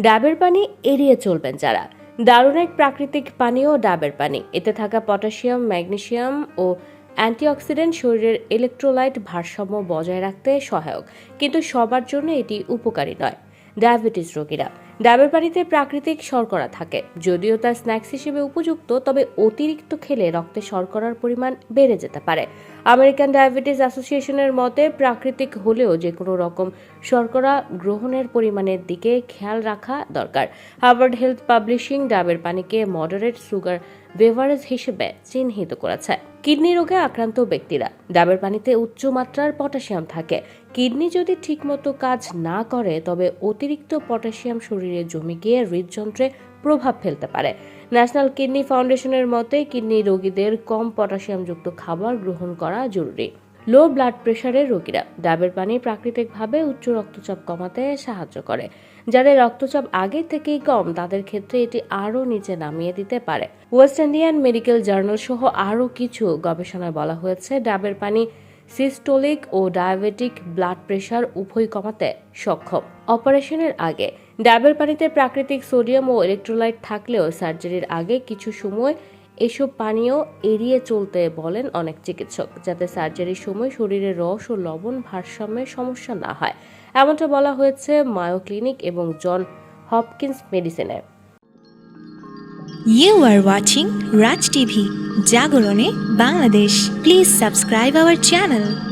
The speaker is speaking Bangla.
ডাবের পানি এড়িয়ে চলবেন যারা। দারুণ এক প্রাকৃতিক পানীয় ডাবের পানি। এতে থাকা পটাশিয়াম, ম্যাগনেশিয়াম ও অ্যান্টিঅক্সিডেন্ট শরীরের ইলেকট্রোলাইট ভারসাম্য বজায় রাখতে সহায়ক। কিন্তু সবার জন্য এটি উপকারী নয়। ডায়াবেটিস রোগীরা ডাবের পানিতে প্রাকৃতিক শর্করা থাকে। যদিও তা স্ন্যাক্স হিসেবে উপযুক্ত, তবে অতিরিক্ত খেলে রক্তে শর্করার পরিমাণ বেড়ে যেতে পারে। আমেরিকান ডায়াবেটিস অ্যাসোসিয়েশনের মতে, প্রাকৃতিক হলেও যে কোনো রকম শর্করা গ্রহণের পরিমাণের দিকে খেয়াল রাখা দরকার। হার্ভার্ড হেলথ পাবলিশিং ডাবের পানিকে মডারেট সুগার বেভারেজ হিসেবে চিহ্নিত করেছে। কিডনি রোগে আক্রান্ত ব্যক্তিরা, ডাবের পানিতে উচ্চ মাত্রার পটাশিয়াম থাকে। কিডনি যদি ঠিকমতো কাজ না করে, তবে অতিরিক্ত পটাশিয়াম শরীরে জমে গিয়ে হৃদযন্ত্রে প্রভাব ফেলতে পারে। ন্যাশনাল কিডনি ফাউন্ডেশনের মতে, কিডনি রোগীদের কম পটাশিয়ামযুক্ত খাবার গ্রহণ করা জরুরি। লো ব্লাড প্রেশারের রোগীরা। ডাবের পানি প্রাকৃতিকভাবে উচ্চ রক্তচাপ কমাতে সাহায্য করে। যাদের রক্তচাপ আগে থেকেই কম, তাদের ক্ষেত্রে এটি আরও নিচে নামিয়ে দিতে পারে। ওয়েস্ট ইন্ডিয়ান মেডিকেল জার্নাল সহ আরও কিছু গবেষণায় বলা হয়েছে, ডাবের পানি সিস্টোলিক ও ডায়াবেটিক ব্লাড প্রেশার উভয় কমাতে সক্ষম। অপারেশনের আগে, ডাবের পানিতে প্রাকৃতিক সোডিয়াম ও ইলেকট্রোলাইট থাকলেও সার্জারির আগে কিছু সময় এসব পানীয় এড়িয়ে চলতে বলেন অনেক চিকিৎসক, যাতে সার্জারির সময় শরীরে রস ও লবণ ভারসাম্যের সমস্যা না হয়। এমনটা বলা হয়েছে মায়ো ক্লিনিক এবং John Hopkins মেডিসিনে। You are watching Raj TV জাগরণে Bangladesh please subscribe our channel.